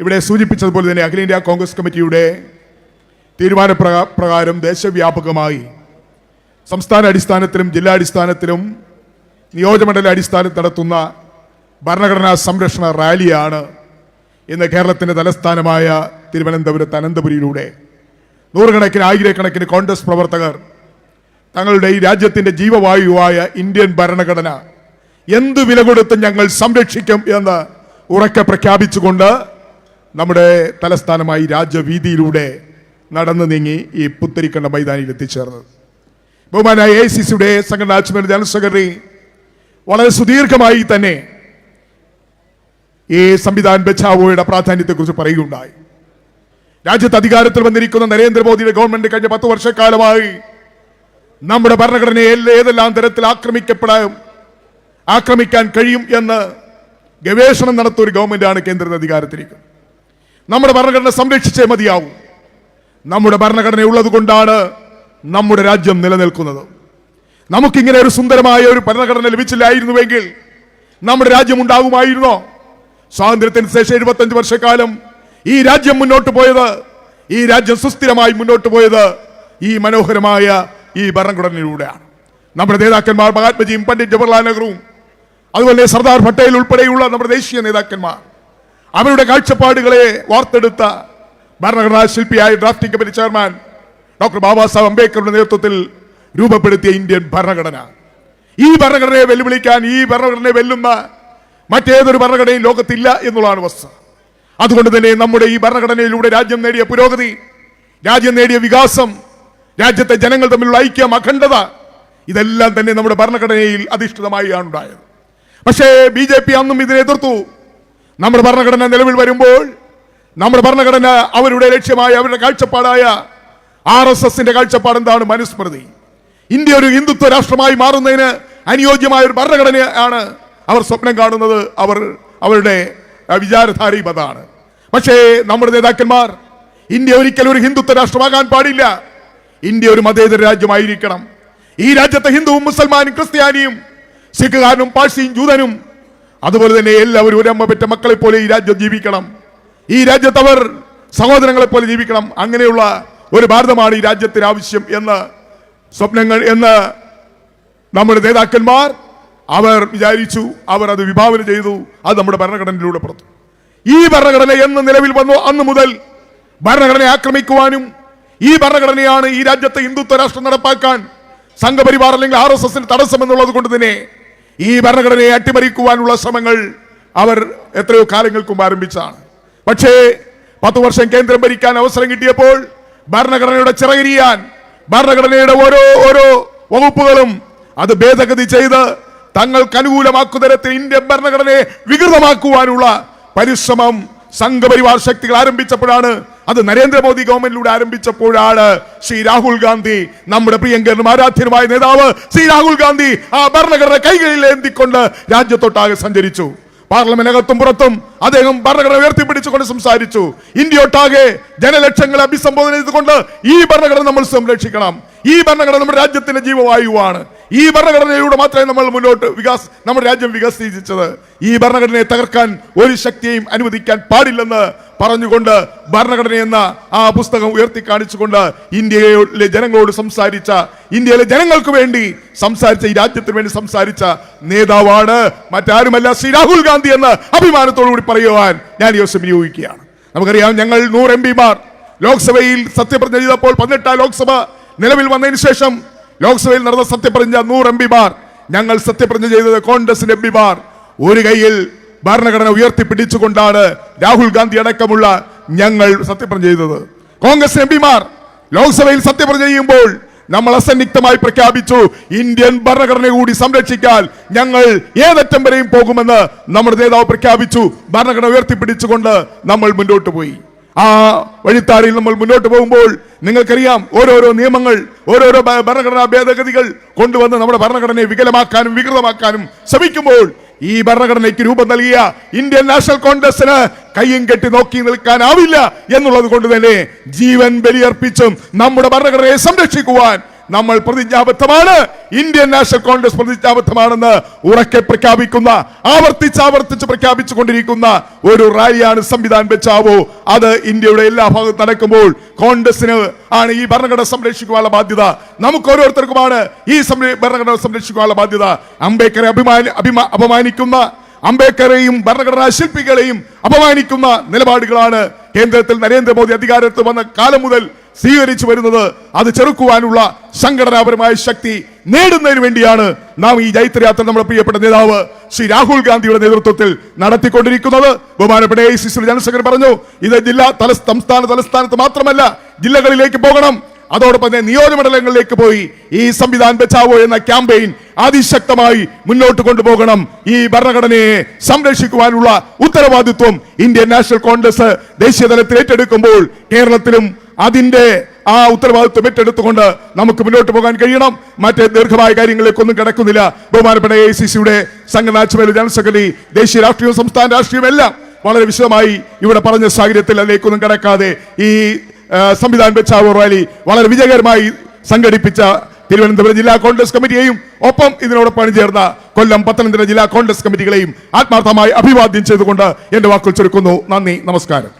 ഇവിടെ സൂചിപ്പിച്ചതുപോലെ തന്നെ അഖിലേന്ത്യാ കോൺഗ്രസ് കമ്മിറ്റിയുടെ തീരുമാന പ്രകാരം ദേശവ്യാപകമായി സംസ്ഥാന അടിസ്ഥാനത്തിലും ജില്ലാടിസ്ഥാനത്തിലും നിയോജകമണ്ഡല അടിസ്ഥാനത്തിൽ നടത്തുന്ന ഭരണഘടനാ സംരക്ഷണ റാലിയാണ് ഇന്ന് കേരളത്തിന്റെ തലസ്ഥാനമായ തിരുവനന്തപുരത്ത് അനന്തപുരിയിലൂടെ. നൂറുകണക്കിന് ആയിരക്കണക്കിന് കോൺഗ്രസ് പ്രവർത്തകർ തങ്ങളുടെ ഈ രാജ്യത്തിന്റെ ജീവവായുവായ ഇന്ത്യൻ ഭരണഘടന എന്ത് വില കൊടുത്തും ഞങ്ങൾ സംരക്ഷിക്കും എന്ന് ഉറക്കെ പ്രഖ്യാപിച്ചുകൊണ്ട് നമ്മുടെ തലസ്ഥാനമായി രാജവീതിയിലൂടെ നടന്നു നീങ്ങി ഈ പുത്തരിക്കണ്ട മൈതാനിയിൽ എത്തിച്ചേർന്നത്. ബഹുമാനായ എ സി സിയുടെ സംഘടനാ ചുമതല ജനറൽ സെക്രട്ടറി വളരെ സുദീർഘമായി തന്നെ ഈ സംവിധാൻ ബച്ചാവോയുടെ പ്രാധാന്യത്തെക്കുറിച്ച് പറയുകയുണ്ടായി. രാജ്യത്ത് അധികാരത്തിൽ വന്നിരിക്കുന്ന നരേന്ദ്രമോദിയുടെ ഗവൺമെന്റ് കഴിഞ്ഞ പത്ത് വർഷക്കാലമായി നമ്മുടെ ഭരണഘടനയെ ഏതെല്ലാം തരത്തിൽ ആക്രമിക്കപ്പെടാം ആക്രമിക്കാൻ കഴിയും എന്ന് ഗവേഷണം നടത്തുന്ന ഒരു ഗവൺമെന്റാണ് കേന്ദ്രത്തിൽ അധികാരത്തിലിരിക്കുന്നത്. നമ്മുടെ ഭരണഘടന സംരക്ഷിച്ചേ മതിയാവും. നമ്മുടെ ഭരണഘടന ഉള്ളത് കൊണ്ടാണ് നമ്മുടെ രാജ്യം നിലനിൽക്കുന്നത്. നമുക്കിങ്ങനെ ഒരു സുന്ദരമായ ഒരു ഭരണഘടന ലഭിച്ചില്ലായിരുന്നുവെങ്കിൽ നമ്മുടെ രാജ്യം ഉണ്ടാകുമായിരുന്നോ? സ്വാതന്ത്ര്യത്തിന് ശേഷം എഴുപത്തഞ്ച് വർഷക്കാലം ഈ രാജ്യം മുന്നോട്ട് പോയത് ഈ രാജ്യം സുസ്ഥിരമായി മുന്നോട്ട് പോയത് ഈ മനോഹരമായ ഈ ഭരണഘടനയിലൂടെയാണ്. നമ്മുടെ നേതാക്കന്മാർ മഹാത്മജിയും പണ്ഡിറ്റ് ജവഹർലാൽ നെഹ്റുവും അതുപോലെ സർദാർ പട്ടേൽ ഉൾപ്പെടെയുള്ള നമ്മുടെ ദേശീയ നേതാക്കന്മാർ അവരുടെ കാഴ്ചപ്പാടുകളെ വാർത്തെടുത്ത ഭരണഘടനാ ശില്പിയായ drafting committee chairman doctor Baba Saheb അംബേദ്കറുടെ നേതൃത്വത്തിൽ രൂപപ്പെടുത്തിയ ഇന്ത്യൻ ഭരണഘടന. ഈ ഭരണഘടനയെ വെല്ലുവിളിക്കാൻ ഈ ഭരണഘടനയെ വെല്ലുന്ന മറ്റേതൊരു ഭരണഘടനയും ലോകത്തില്ല എന്നുള്ളതാണ് വസ്തു അതുകൊണ്ട് തന്നെ നമ്മുടെ ഈ ഭരണഘടനയിലൂടെ രാജ്യം നേടിയ പുരോഗതി രാജ്യം നേടിയ വികാസം രാജ്യത്തെ ജനങ്ങൾ തമ്മിലുള്ള ഐക്യം അഖണ്ഡത ഇതെല്ലാം തന്നെ നമ്മുടെ ഭരണഘടനയിൽ അധിഷ്ഠിതമായി ആണ് ഉണ്ടായത്. പക്ഷേ ബി ജെ പി അന്നും ഇതിനെ എതിർത്തു. നമ്മുടെ ഭരണഘടന നിലവിൽ വരുമ്പോൾ നമ്മുടെ ഭരണഘടന അവരുടെ ലക്ഷ്യമായ അവരുടെ കാഴ്ചപ്പാടായ ആർ എസ് എസിന്റെ കാഴ്ചപ്പാട് എന്താണ്? മനുസ്മൃതി. ഇന്ത്യ ഒരു ഹിന്ദുത്വ രാഷ്ട്രമായി മാറുന്നതിന് അനുയോജ്യമായ ഒരു ഭരണഘടനയാണ് അവർ സ്വപ്നം കാണുന്നത്. അവർ അവരുടെ വിചാരധാരയും അതാണ്. പക്ഷേ നമ്മുടെ നേതാക്കന്മാർ ഇന്ത്യ ഒരിക്കലും ഒരു ഹിന്ദുത്വ രാഷ്ട്രമാകാൻ പാടില്ല. ഇന്ത്യ ഒരു മതേതര രാജ്യമായിരിക്കണം. ഈ രാജ്യത്തെ ഹിന്ദുവും മുസൽമാനും ക്രിസ്ത്യാനിയും സിഖുകാരനും പാഴ്സിയും ജൂതനും അതുപോലെ തന്നെ എല്ലാവരും ഒരു അമ്മ പെറ്റ മക്കളെ പോലെ ഈ രാജ്യം ജീവിക്കണം. ഈ രാജ്യത്ത് അവർ സഹോദരങ്ങളെ പോലെ ജീവിക്കണം. അങ്ങനെയുള്ള ഒരു ഭാരതമാണ് ഈ രാജ്യത്തിന് ആവശ്യം എന്ന് സ്വപ്നങ്ങൾ എന്ന് നമ്മുടെ നേതാക്കന്മാർ അവർ വിചാരിച്ചു. അവർ അത് വിഭാവന ചെയ്തു. അത് നമ്മുടെ ഭരണഘടനയിലൂടെ പുറത്തു. ഈ ഭരണഘടന എന്ന് നിലവിൽ വന്നു അന്ന് മുതൽ ഭരണഘടനയെ ആക്രമിക്കുവാനും ഈ ഭരണഘടനയാണ് ഈ രാജ്യത്തെ ഹിന്ദുത്വ രാഷ്ട്രം നടപ്പാക്കാൻ സംഘപരിവാർ അല്ലെങ്കിൽ ആർ എസ് എസിന് തടസ്സമെന്നുള്ളത് കൊണ്ട് തന്നെ ഈ ഭരണഘടനയെ അട്ടിമറിക്കുവാനുള്ള ശ്രമങ്ങൾ അവർ എത്രയോ കാലങ്ങൾക്ക് ആരംഭിച്ചാണ്. പക്ഷേ പത്ത് വർഷം കേന്ദ്രം ഭരിക്കാൻ അവസരം കിട്ടിയപ്പോൾ ഭരണഘടനയുടെ ചിറകിരിയാൻ ഭരണഘടനയുടെ ഓരോ ഓരോ വകുപ്പുകളും അത് ഭേദഗതി ചെയ്ത് തങ്ങൾക്ക് അനുകൂലമാക്കുന്ന തരത്തിൽ ഇന്ത്യൻ ഭരണഘടനയെ വികൃതമാക്കുവാനുള്ള പരിശ്രമം സംഘപരിവാർ ശക്തികൾ ആരംഭിച്ചപ്പോഴാണ് അത് നരേന്ദ്രമോദി ഗവൺമെന്റിലൂടെ ആരംഭിച്ചപ്പോഴാണ് ശ്രീ രാഹുൽ ഗാന്ധി നമ്മുടെ പ്രിയങ്കരനും ആരാധ്യനുമായ നേതാവ് ശ്രീ രാഹുൽ ഗാന്ധി ആ ഭരണഘടന കൈകളിൽ ഏന്തിക്കൊണ്ട് രാജ്യത്തൊട്ടാകെ സഞ്ചരിച്ചു. പാർലമെന്റിനകത്തും പുറത്തും അദ്ദേഹം ഭരണഘടന ഉയർത്തിപ്പിടിച്ചുകൊണ്ട് സംസാരിച്ചു. ഇന്ത്യയൊട്ടാകെ ജനലക്ഷങ്ങളെ അഭിസംബോധന ചെയ്തുകൊണ്ട് ഈ ഭരണഘടന നമ്മൾ സംരക്ഷിക്കണം. ഈ ഭരണഘടന നമ്മുടെ രാജ്യത്തിന്റെ ജീവവായുവാണ്. ഈ ഭരണഘടനയിലൂടെ മാത്രമേ നമ്മൾ മുന്നോട്ട് വികാസ് നമ്മുടെ രാജ്യം വികസിച്ചത്. ഈ ഭരണഘടനയെ തകർക്കാൻ ഒരു ശക്തിയെയും അനുവദിക്കാൻ പാടില്ലെന്ന് പറഞ്ഞുകൊണ്ട് ഭരണഘടന എന്ന ആ പുസ്തകം ഉയർത്തി കാണിച്ചുകൊണ്ട് ഇന്ത്യയിലെ ജനങ്ങളോട് സംസാരിച്ച ഇന്ത്യയിലെ ജനങ്ങൾക്ക് വേണ്ടി സംസാരിച്ച ഈ രാജ്യത്തിന് വേണ്ടി സംസാരിച്ച നേതാവാണ് മറ്റാരുമല്ല ശ്രീ രാഹുൽ ഗാന്ധി എന്ന് അഭിമാനത്തോടു കൂടി പറയുവാൻ ഞാൻ ഈ ദിവസം വിനിയോഗിക്കുകയാണ്. നമുക്കറിയാം ഞങ്ങൾ നൂറ് എം പിമാർ. ലോക്സഭയിൽ സത്യപ്രതിജ്ഞ ചെയ്തപ്പോൾ പതിനെട്ടാം ലോക്സഭ നിലവിൽ വന്നതിന് ശേഷം ലോക്സഭയിൽ നടന്ന സത്യപ്രതിജ്ഞ നൂറ് എം പിമാർ. ഞങ്ങൾ സത്യപ്രതിജ്ഞ ചെയ്തത് കോൺഗ്രസിന്റെ എം പിമാർ. ഒരു കൈയിൽ ഭരണഘടന ഉയർത്തിപ്പിടിച്ചുകൊണ്ടാണ് രാഹുൽ ഗാന്ധി അടക്കമുള്ള ഞങ്ങൾ സത്യപ്രതിജ്ഞ ചെയ്തത്. കോൺഗ്രസ് എം പിമാർ ലോക്സഭയിൽ സത്യപ്രതിജ്ഞ ചെയ്യുമ്പോൾ നമ്മൾ അസന്നിഗ്ധമായി പ്രഖ്യാപിച്ചു ഇന്ത്യൻ ഭരണഘടന കൂടി സംരക്ഷിക്കാൻ ഞങ്ങൾ ഏതറ്റം വരെയും പോകുമെന്ന് നമ്മുടെ നേതാവ് പ്രഖ്യാപിച്ചു. ഭരണഘടന ഉയർത്തിപ്പിടിച്ചുകൊണ്ട് നമ്മൾ മുന്നോട്ട് പോയി. ആ വഴിത്താരയിൽ നമ്മൾ മുന്നോട്ട് പോകുമ്പോൾ നിങ്ങൾക്കറിയാം ഓരോരോ നിയമങ്ങൾ ഓരോരോ ഭരണഘടനാ ഭേദഗതികൾ കൊണ്ടുവന്ന് നമ്മുടെ ഭരണഘടനയെ വികലമാക്കാനും വികൃതമാക്കാനും ശ്രമിക്കുമ്പോൾ ഈ ഭരണഘടനയ്ക്ക് രൂപം നൽകിയ ഇന്ത്യൻ നാഷണൽ കോൺഗ്രസിന് കയ്യും കെട്ടി നോക്കി നിൽക്കാനാവില്ല എന്നുള്ളത് കൊണ്ട് തന്നെ ജീവൻ ബലിയർപ്പിച്ചും നമ്മുടെ ഭരണഘടനയെ സംരക്ഷിക്കുവാൻ നമ്മൾ പ്രതിജ്ഞാബദ്ധമാണ്. ഇന്ത്യൻ നാഷണൽ കോൺഗ്രസ് പ്രതിജ്ഞാബദ്ധമാണെന്ന് ഉറക്കെ പ്രഖ്യാപിക്കുന്ന ആവർത്തിച്ച് ആവർത്തിച്ച് പ്രഖ്യാപിച്ചു കൊണ്ടിരിക്കുന്ന ഒരു റാലിയാണ് സംവിധാൻ വെച്ചാവോ. അത് ഇന്ത്യയുടെ എല്ലാ ഭാഗത്തും നടക്കുമ്പോൾ കോൺഗ്രസിന് ആണ് ഈ ഭരണഘടന സംരക്ഷിക്കുവാനുള്ള ബാധ്യത. നമുക്ക് ഓരോരുത്തർക്കുമാണ് ഈ ഭരണഘടന സംരക്ഷിക്കുവാനുള്ള ബാധ്യത. അംബേദ്കറെ അഭിമാനി അഭിമാ അപമാനിക്കുന്ന അംബേദ്കറെയും ഭരണഘടനാ ശില്പികളെയും അപമാനിക്കുന്ന നിലപാടുകളാണ് കേന്ദ്രത്തിൽ നരേന്ദ്രമോദി അധികാരത്തിൽ വന്ന കാലം മുതൽ സ്വീകരിച്ചു വരുന്നത് അത് ചെറുക്കുവാനുള്ള സംഘടനാപരമായ ശക്തി നേടുന്നതിന് വേണ്ടിയാണ് നാം ഈ ജൈത്രയാത്ര നമ്മുടെ പ്രിയപ്പെട്ട നേതാവ് ശ്രീ രാഹുൽ ഗാന്ധിയുടെ നേതൃത്വത്തിൽ നടത്തിക്കൊണ്ടിരിക്കുന്നത്. ബഹുമാനപ്പെട്ട എ സി പറഞ്ഞു ഇത് ജില്ലാ തല സംസ്ഥാന തലസ്ഥാനത്ത് മാത്രമല്ല ജില്ലകളിലേക്ക് പോകണം. അതോടൊപ്പം തന്നെ നിയോജകമണ്ഡലങ്ങളിലേക്ക് പോയി ഈ സംവിധാൻ ബച്ചാവോ എന്ന ക്യാമ്പയിൻ അതിശക്തമായി മുന്നോട്ട് കൊണ്ടുപോകണം. ഈ ഭരണഘടനയെ സംരക്ഷിക്കുവാനുള്ള ഉത്തരവാദിത്വം ഇന്ത്യൻ നാഷണൽ കോൺഗ്രസ് ദേശീയ തലത്തിൽ ഏറ്റെടുക്കുമ്പോൾ കേരളത്തിലും അതിന്റെ ആ ഉത്തരവാദിത്വം ഏറ്റെടുത്തുകൊണ്ട് നമുക്ക് മുന്നോട്ട് പോകാൻ കഴിയണം. മറ്റ് ദീർഘമായ കാര്യങ്ങളിലേക്കൊന്നും കിടക്കുന്നില്ല. ബഹുമാനപ്പെട്ട എ ഐ സി സിയുടെ സംഘടനാ ചുമതല ജനറൽ സെക്രട്ടറി ദേശീയ രാഷ്ട്രീയവും സംസ്ഥാന രാഷ്ട്രീയവും എല്ലാം വളരെ വിശദമായി ഇവിടെ പറഞ്ഞ സാഹചര്യത്തിൽ അതിലേക്കൊന്നും കിടക്കാതെ ഈ സംവിധാൻ ബച്ചാവോ റാലി വളരെ വിജയകരമായി സംഘടിപ്പിച്ച തിരുവനന്തപുരം ജില്ലാ കോൺഗ്രസ് കമ്മിറ്റിയെയും ഒപ്പം ഇതിനോടൊപ്പം ചേർന്ന കൊല്ലം പത്തനംതിട്ട ജില്ലാ കോൺഗ്രസ് കമ്മിറ്റികളെയും ആത്മാർത്ഥമായി അഭിവാദ്യം ചെയ്തുകൊണ്ട് എന്റെ വാക്കുകൾ ചുരുക്കുന്നു. നന്ദി നമസ്കാരം.